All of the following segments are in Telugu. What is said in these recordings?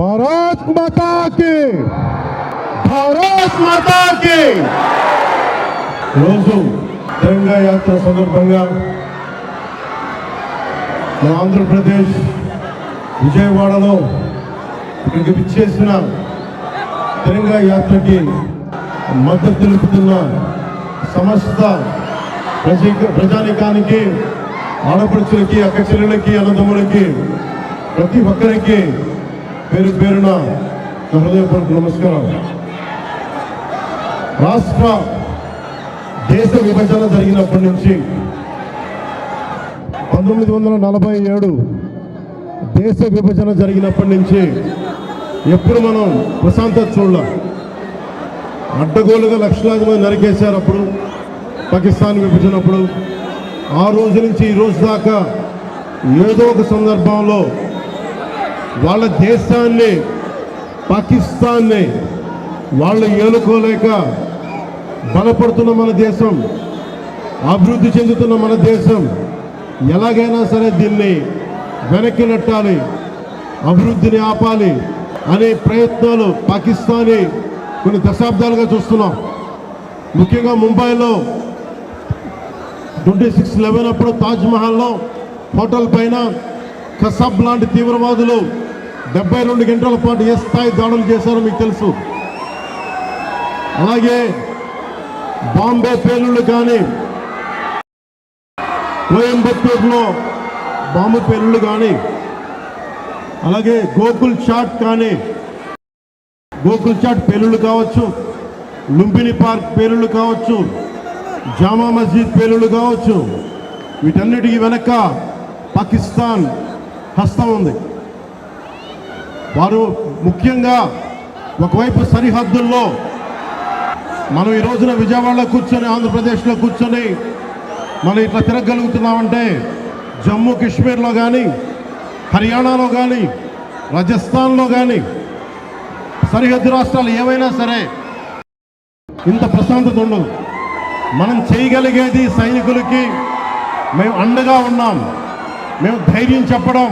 భారత్ మాతాకి భారత్ మాతాకి రోజు తెలంగాణ యాత్ర సందర్భంగా మన ఆంధ్రప్రదేశ్ విజయవాడలో ఇక్కడికి విచ్చేసిన తెలంగాణ యాత్రకి మద్దతు తెలుపుతున్న సమస్త ప్రజ ప్రజానికానికి ఆడపడుచులకి అక్క చెల్లెలకి అన్నదమ్ములకి ప్రతి ఒక్కరికి పేరు పేరున హృదయపూర్వక నమస్కారం. రాష్ట్ర దేశ విభజన జరిగినప్పటి నుంచి పంతొమ్మిది వందల నలభై ఏడు దేశ విభజన జరిగినప్పటి నుంచి ఎప్పుడు మనం ప్రశాంతత చూడలేం. అడ్డగోలుగా లక్షలాది మంది నరికేశారు అప్పుడు పాకిస్తాన్ విభజనప్పుడు ఆ రోజు నుంచి ఈ రోజు దాకా ఏదో ఒక సందర్భంలో వాళ్ళ దేశాన్ని పాకిస్తాన్ని వాళ్ళు ఏలుకోలేక బలపడుతున్న మన దేశం అభివృద్ధి చెందుతున్న మన దేశం ఎలాగైనా సరే దీన్ని వెనక్కి నెట్టాలి అభివృద్ధిని ఆపాలి అనే ప్రయత్నాలు పాకిస్తానీ కొన్ని దశాబ్దాలుగా చూస్తున్నాం. ముఖ్యంగా ముంబైలో ట్వంటీ సిక్స్ లెవెన్ అప్పుడు తాజ్మహల్లో హోటల్ పైన కసాబ్ లాంటి తీవ్రవాదులు డెబ్బై రెండు గంటల పాటు ఏ స్థాయి దాడులు చేశారో మీకు తెలుసు. అలాగే బాంబే పేలుళ్ళు కానీ కోయంబత్తూరులో బాంబు పేలుళ్ళు కానీ అలాగే గోకుల్ చాట్ కానీ గోకుల్ చాట్ పేలుళ్ళు కావచ్చు లుంబిని పార్క్ పేలుళ్ళు కావచ్చు జామా మస్జిద్ పేలుళ్ళు కావచ్చు వీటన్నిటికీ వెనక పాకిస్తాన్ హస్తం ఉంది. వారు ముఖ్యంగా ఒకవైపు సరిహద్దుల్లో మనం ఈ రోజున విజయవాడలో కూర్చొని ఆంధ్రప్రదేశ్లో కూర్చొని మనం ఇట్లా తిరగలుగుతున్నామంటే జమ్మూ కాశ్మీర్లో కానీ హర్యానాలో కానీ రాజస్థాన్లో కానీ సరిహద్దు రాష్ట్రాలు ఏవైనా సరే ఇంత ప్రశాంతత ఉండదు. మనం చేయగలిగేది సైనికులకి మేము అండగా ఉన్నాం. మేము ధైర్యం చెప్పడం.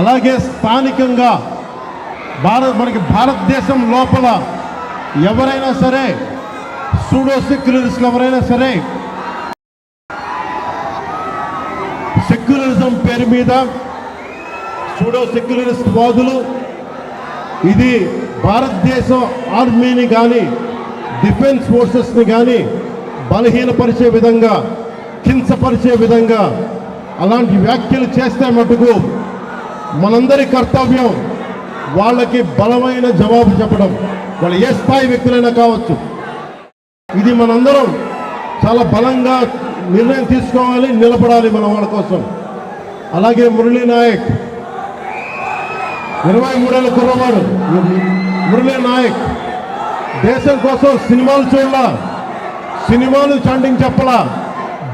అలాగే స్థానికంగా భారత్ మనకి భారతదేశం లోపల ఎవరైనా సరే సూడో సెక్యులరిస్టులు ఎవరైనా సరే సెక్యులరిజం పేరు మీద సూడో సెక్యులరిస్ట్ వాదులు ఇది భారతదేశం ఆర్మీని కానీ డిఫెన్స్ ఫోర్సెస్ని కానీ బలహీనపరిచే విధంగా కించపరిచే విధంగా అలాంటి వ్యాఖ్యలు చేస్తే మటుకు మనందరి కర్తవ్యం వాళ్ళకి బలమైన జవాబు చెప్పడం. వాళ్ళు ఏ స్థాయి వ్యక్తులైనా కావచ్చు. ఇది మనందరం చాలా బలంగా నిర్ణయం తీసుకోవాలి నిలబడాలి మన వాళ్ళ కోసం. అలాగే మురళీ నాయక్. ఇరవై మూడేళ్ళ కుర్రవాడు. మురళీ నాయక్. దేశం కోసం సినిమాలు చూడాల? సినిమాలు చాంటింగ్ చెప్పలా?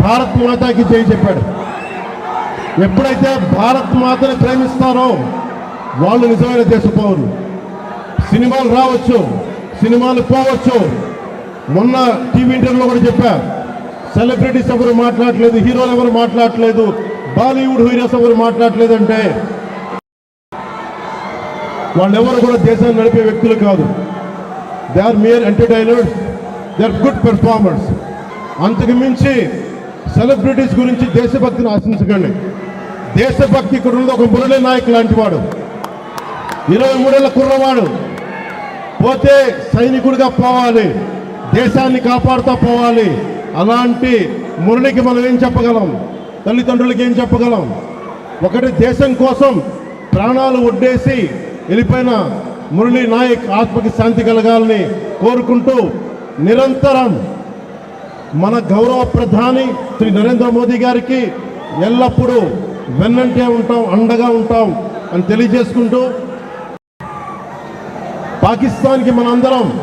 భారత్ మాతాకి చేయి చెప్పాడు. ఎప్పుడైతే భారత్ మాతని ప్రేమిస్తారో వాళ్ళు నిజమైన దేశపౌరులు సినిమాలు రావచ్చు సినిమాలు పోవచ్చు. మొన్న టీవీ ఇంటర్వ్యూలో కూడా చెప్పా సెలబ్రిటీస్ ఎవరు మాట్లాడలేదు హీరోలు ఎవరు మాట్లాడలేదు బాలీవుడ్ హీరోస్ ఎవరు మాట్లాడలేదు అంటే వాళ్ళెవరు కూడా దేశాన్ని నడిపే వ్యక్తులు కాదు. They are mere entertainers they are good performers అంతకు మించి సెలబ్రిటీస్ గురించి దేశభక్తిని ఆశించకండి. దేశభక్తి ఇక్కడ ఉన్నది ఒక మురళీ నాయక్ లాంటి వాడు. ఇరవై మూడేళ్ళ కుర్రవాడు. పోతే సైనికుడిగా పోవాలి. దేశాన్ని కాపాడుతూ పోవాలి. అలాంటి మురళికి మనం ఏం చెప్పగలం? తల్లిదండ్రులకి ఏం చెప్పగలం? ఒకటి దేశం కోసం ప్రాణాలు ఒడ్డేసి వెళ్ళిపోయిన మురళీ నాయక్ ఆత్మకి శాంతి కలగాలని కోరుకుంటూ నిరంతరం మన గౌరవ ప్రధాని శ్రీ నరేంద్ర మోదీ గారికి ఎల్లప్పుడూ వెన్నంటే ఉంటాం అండగా ఉంటాం అని తెలియజేసుకుంటూ పాకిస్తాన్కి మనందరం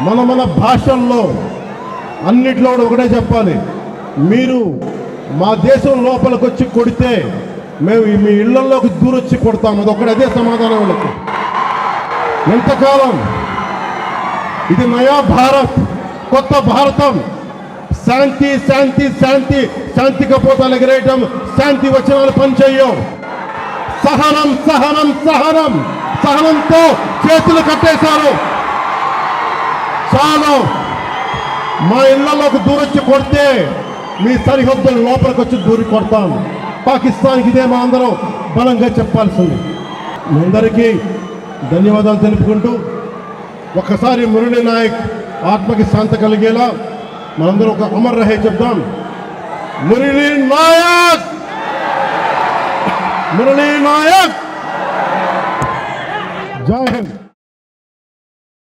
మన మన భాషల్లో అన్నిట్లో ఒకటే చెప్పాలి. మీరు మా దేశం లోపలికి వచ్చి కొడితే మేము మీ ఇళ్ళలోకి దూరొచ్చి కొడతాం. అది ఒకటి అదే సమాధానం వాళ్ళకి. ఎంతకాలం? ఇది నయా భారత్ కొత్త భారతం. శాంతి శాంతి శాంతి శాంతి కపోతాలు ఎగరేయటం శాంతి వచనాలు పనిచేయం సహనం సహనం సహనం సహనంతో చేతులు కట్టేశారు. చాలు. మా ఇళ్ళలోకి దూరొచ్చి కొడితే మీ సరిహద్దుల లోపలికి వచ్చి దూరి కొడతాం. పాకిస్తాన్కి ఇదే మా అందరం బలంగా చెప్పాల్సింది. మీ అందరికీ ధన్యవాదాలు తెలుపుకుంటూ ఒక్కసారి మురళీ నాయక్ ఆత్మకి శాంత కలిగేలా मलंदरों का अमर रहे जब दम। मुरली नायक! मुरली नायक! जय हिंद।